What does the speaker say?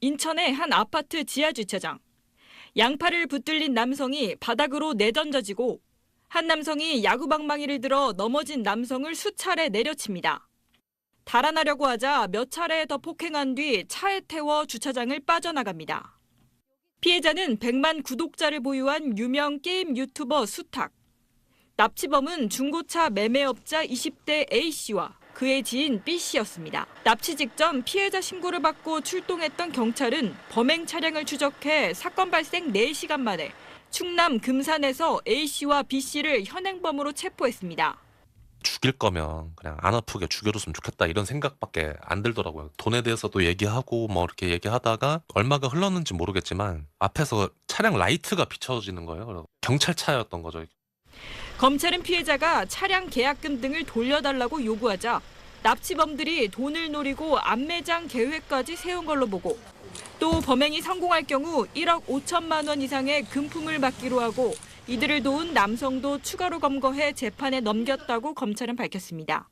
인천의 한 아파트 지하 주차장. 양팔을 붙들린 남성이 바닥으로 내던져지고 한 남성이 야구방망이를 들어 넘어진 남성을 수차례 내려칩니다. 달아나려고 하자 몇 차례 더 폭행한 뒤 차에 태워 주차장을 빠져나갑니다. 피해자는 100만 구독자를 보유한 유명 게임 유튜버 수탁. 납치범은 중고차 매매업자 20대 A씨와 그의 지인 B씨였습니다. 납치 직전 피해자 신고를 받고 출동했던 경찰은 범행 차량을 추적해 사건 발생 4시간 만에 충남 금산에서 A씨와 B씨를 현행범으로 체포했습니다. 죽일 거면 그냥 안 아프게 죽여줬으면 좋겠다 이런 생각밖에 안 들더라고요. 돈에 대해서도 얘기하고 뭐 이렇게 얘기하다가 얼마가 흘렀는지 모르겠지만 앞에서 차량 라이트가 비춰지는 거예요. 경찰차였던 거죠. 검찰은 피해자가 차량 계약금 등을 돌려달라고 요구하자 납치범들이 돈을 노리고 안매장 계획까지 세운 걸로 보고 또 범행이 성공할 경우 1억 5천만 원 이상의 금품을 받기로 하고 이들을 도운 남성도 추가로 검거해 재판에 넘겼다고 검찰은 밝혔습니다.